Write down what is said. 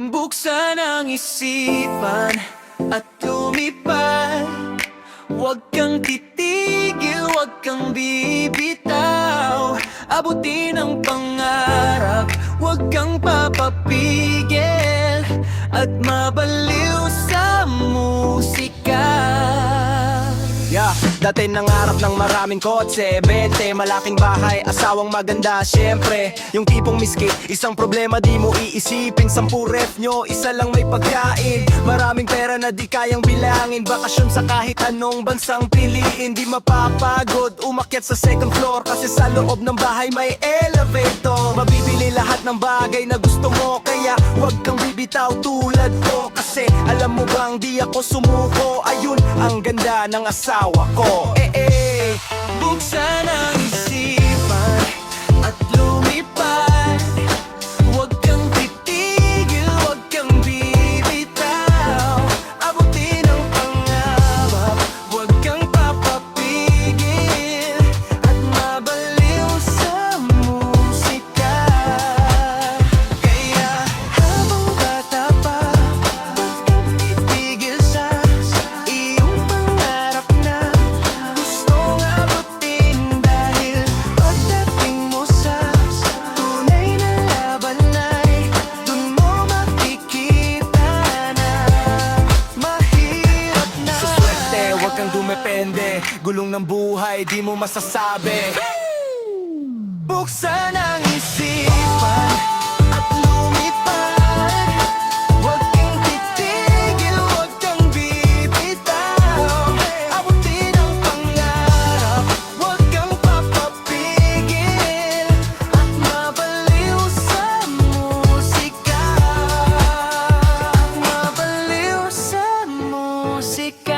Buksan ang isipan at lumipad. Huwag kang titigil, huwag kang bibitaw. Abutin ang pangarap, huwag kang papapigil Yeah, dati nangarap ng maraming kotse 20, malaking bahay, asawang maganda Siyempre, yung tipong miski Isang problema di mo iisipin. Sampu ref nyo, isa lang may pagkain. Maraming pera na di kayang bilangin. Bakasyon sa kahit anong bansang piliin. Di mapapagod, umakyat sa second floor. Kasi sa loob ng bahay may elevator. Mabibili lahat ng bagay na gusto mo. Kaya huwag kang bibitaw tulad ko. Kasi alam mo bang di ako sumuko? Ayun ang ganda ng asawa ko. Eh eh Buksan depende. Gulong ng buhay, di mo masasabi. Buksan ang isipan At lumipad Huwag kang titigil, huwag kang bibitaw. Abutin ang pangarap Huwag kang papapigil. At mabaliw sa musika. At mabaliw sa musika.